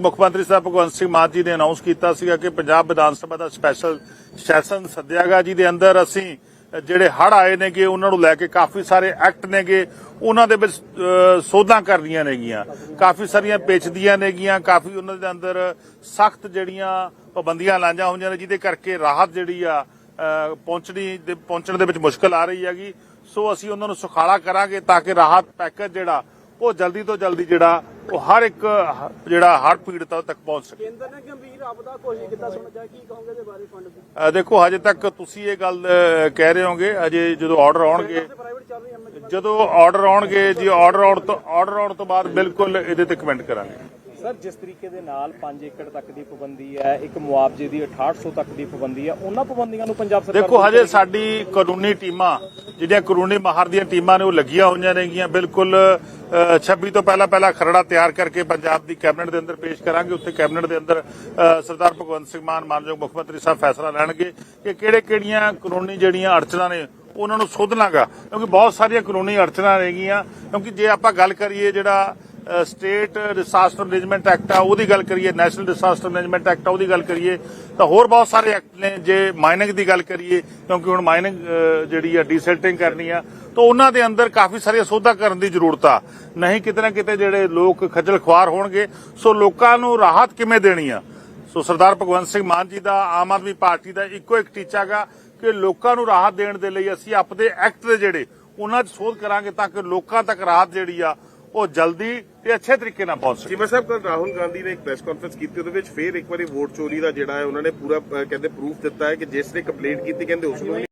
ਮੁੱਖ ਮੰਤਰੀ ਸਾਹਿਬ ਭਗਵੰਤ ਸਿੰਘ ਮਾਨ ਜੀ ਨੇ ਅਨਾਉਂਸ ਕੀਤਾ ਸੀਗਾ ਕਿ ਪੰਜਾਬ ਵਿਧਾਨ ਸਭਾ ਦਾ ਸਪੈਸ਼ਲ ਸੈਸ਼ਨ ਸੱਦਿਆਗਾ ਜਿਹਦੇ ਅੰਦਰ। ਅਸੀਂ ਜਿਹੜੇ ਹੜ ਆਏ ਨੇਗੇ ਉਹਨਾਂ ਨੂੰ ਲੈ ਕੇ ਕਾਫੀ ਸਾਰੇ ਐਕਟ ਨੇਗੇ। ਉਹਨਾਂ ਦੇ ਵਿੱਚ ਅਹ, ਸੋਧਾਂ ਕਰਨੀਆਂ ਨੇਗੀਆਂ। ਕਾਫੀ ਸਾਰੀਆਂ ਪੇਚਦੀਆਂ ਨੇਗੀਆਂ। ਕਾਫੀ ਉਹਨਾਂ ਦੇ ਅੰਦਰ ਸਖਤ ਜਿਹੜੀਆਂ ਪਾਬੰਦੀਆਂ ਲਾਈਆਂ ਹੋਈਆਂ ਨੇ ਜਿਹਦੇ ਕਰਕੇ ਰਾਹਤ ਜਿਹੜੀ ਆ ਪਹੁੰਚਣੀ ਦੇ ਪਹੁੰਚਣ ਦੇ ਵਿੱਚ ਮੁਸ਼ਕਲ ਆ ਰਹੀ ਹੈਗੀ। ਸੋ ਅਸੀਂ ਉਹਨਾਂ ਨੂੰ ਸੁਖਾਲਾ ਕਰਾਂਗੇ ਤਾਂ ਕਿ ਰਾਹਤ ਪੈਕੇਜ ਜਿਹੜਾ ਉਹ ਜਲਦੀ ਤੋਂ ਜਲਦੀ ਜਿਹੜਾ ਉਹ ਹਰ ਇੱਕ ਜਿਹੜਾ ਹੜ੍ਹ ਪੀੜਤਾਂ ਤੱਕ ਪਹੁੰਚ ਸਕੇ। ਕੇਂਦਰ ਨੇ ਗੰਭੀਰ ਆਪਦਾ ਘੋਸ਼ਿਤ ਕੀਤਾ ਸੁਣ ਜਾ ਕੀ ਕਹੋਗੇ ਦੇ ਬਾਰੇ ਫੰਡ ਦੀ ਦੇਖੋ ਹਜੇ ਤੱਕ ਤੁਸੀਂ ਇਹ ਗੱਲ ਕਹਿ ਰਹੇ ਹੋਗੇ ਅਜੇ ਜਦੋਂ ਆਰਡਰ ਆਉਣਗੇ ਜਦੋਂ ਆਰਡਰ ਆਉਣਗੇ ਜੀ ਆਰਡਰ ਆਉਣ ਤੋਂ ਆਰਡਰ ਆਉਣ ਤੋਂ ਬਾਅਦ ਬਿਲਕੁਲ ਇਹਦੇ ਤੇ ਕਮੈਂਟ ਕਰਾਂਗੇ। ਸਰ ਜਿਸ ਤਰੀਕੇ ਦੇ ਨਾਲ 5 ਏਕੜ ਤੱਕ ਦੀ ਪਾਬੰਦੀ ਹੈ ਇੱਕ ਮੁਆਵਜ਼ੇ ਦੀ 6800 ਤੱਕ ਦੀ ਪਾਬੰਦੀ ਹੈ ਉਹਨਾਂ ਪਾਬੰਦੀਆਂ ਨੂੰ ਪੰਜਾਬ ਸਰਕਾਰ ਦੇਖੋ ਹਜੇ ਸਾਡੀ ਕਾਨੂੰਨੀ ਟੀਮਾਂ ਜਿਹੜੀਆਂ ਕਾਨੂੰਨੀ ਮਾਹਰ ਦੀਆਂ ਟੀਮਾਂ ਨੇ ਉਹ ਲੱਗੀਆਂ ਹੋਈਆਂ ਨੇਗੀਆਂ। ਬਿਲਕੁਲ ਅ, 26 ਤੋਂ ਪਹਿਲਾਂ ਪਹਿਲਾਂ ਖਰੜਾ ਤਿਆਰ ਕਰਕੇ ਪੰਜਾਬ ਦੀ ਕੈਬਨਿਟ ਦੇ ਅੰਦਰ ਪੇਸ਼ ਕਰਾਂਗੇ। ਉੱਥੇ ਕੈਬਨਿਟ ਦੇ ਅੰਦਰ ਸਰਦਾਰ ਭਗਵੰਤ ਸਿੰਘ ਮਾਨ ਮਾਨਯੋਗ ਮੁੱਖ ਮੰਤਰੀ ਸਾਹਿਬ ਫੈਸਲਾ ਲੈਣਗੇ ਕਿ ਕਿਹੜੇ ਕਿਹੜੀਆਂ ਕਾਨੂੰਨੀ ਜਿਹੜੀਆਂ ਅੜਚਨਾਂ ਨੇ ਉਹਨਾਂ ਨੂੰ ਸੋਧਣਾਗਾ। ਕਿਉਂਕਿ ਬਹੁਤ ਸਾਰੀਆਂ ਕਾਨੂੰਨੀ ਅੜਚਨਾਂ ਨੇਗੀਆਂ। ਕਿਉਂਕਿ ਜੇ ਆਪਾਂ ਗੱਲ ਕਰੀਏ ਜਿਹੜਾ ਸਟੇਟ ਡਿਸਾਸਟਰ ਮੈਨੇਜਮੈਂਟ ਐਕਟ ਆ, ਉਹਦੀ ਗੱਲ ਕਰੀਏ ਨੈਸ਼ਨਲ ਡਿਸਾਸਟਰ ਮੈਨੇਜਮੈਂਟ ਐਕਟ ਆ, ਉਹਦੀ ਗੱਲ ਕਰੀਏ, ਤਾਂ ਹੋਰ ਬਹੁਤ ਸਾਰੇ ਐਕਟ ਨੇ ਜੇ ਮਾਈਨਿੰਗ ਦੀ ਗੱਲ ਕਰੀਏ, ਕਿਉਂਕਿ ਹੁਣ ਮਾਈਨਿੰਗ ਜਿਹੜੀ ਆ ਡੀਸੈਲਟਿੰਗ ਕਰਨੀ ਆ, ਤਾਂ ਉਹਨਾਂ ਦੇ ਅੰਦਰ ਕਾਫੀ ਸਾਰੀਆਂ ਸੋਧਾਂ ਕਰਨ ਦੀ ਜ਼ਰੂਰਤ ਆ। ਨਹੀਂ ਕਿਤੇ ਨਾ ਕਿਤੇ ਜਿਹੜੇ ਲੋਕ ਖੱਜਲ ਖੁਆਰ ਹੋਣਗੇ, ਸੋ ਲੋਕਾਂ ਨੂੰ ਰਾਹਤ ਕਿਵੇਂ ਦੇਣੀ ਆ? ਸੋ ਸਰਦਾਰ ਭਗਵੰਤ ਸਿੰਘ ਮਾਨ ਜੀ ਦਾ, ਆਮ ਆਦਮੀ ਪਾਰਟੀ ਦਾ ਇੱਕੋ ਇੱਕ ਟੀਚਾ ਗਾ ਕਿ ਲੋਕਾਂ ਨੂੰ ਰਾਹਤ ਦੇਣ ਦੇ ਲਈ ਅਸੀਂ ਆਪਣੇ ਐਕਟ ਦੇ ਜਿਹੜੇ, ਉਹਨਾਂ 'ਚ ਸੋਧ ਕਰਾਂਗੇ ਤਾਂ ਕਿ ਲੋਕਾਂ ਤੱਕ ਰਾਹਤ ਜਿਹੜੀ ਆ ਉਹ ਜਲਦੀ ਤੇ ਅੱਛੇ ਤਰੀਕੇ ਨਾਲ ਪਹੁੰਚ ਸਕੇ। ਚੀਮਾ ਸਾਹਿਬ ਕੱਲ ਰਾਹੁਲ ਗਾਂਧੀ ਨੇ ਇੱਕ ਪ੍ਰੈਸ ਕਾਨਫਰੰਸ ਕੀਤੀ ਉਹਦੇ ਵਿੱਚ ਫੇਰ ਇੱਕ ਵਾਰੀ ਵੋਟ ਚੋਰੀ ਦਾ ਜਿਹੜਾ ਹੈ ਉਹਨਾਂ ਨੇ ਪੂਰਾ ਕਹਿੰਦੇ ਪ੍ਰੂਫ ਦਿੱਤਾ ਹੈ ਕਿ ਜਿਸ ਨੇ ਕੰਪਲੇਂਟ ਕੀਤੀ ਕਹਿੰਦੇ ਉਸ ਨੂੰ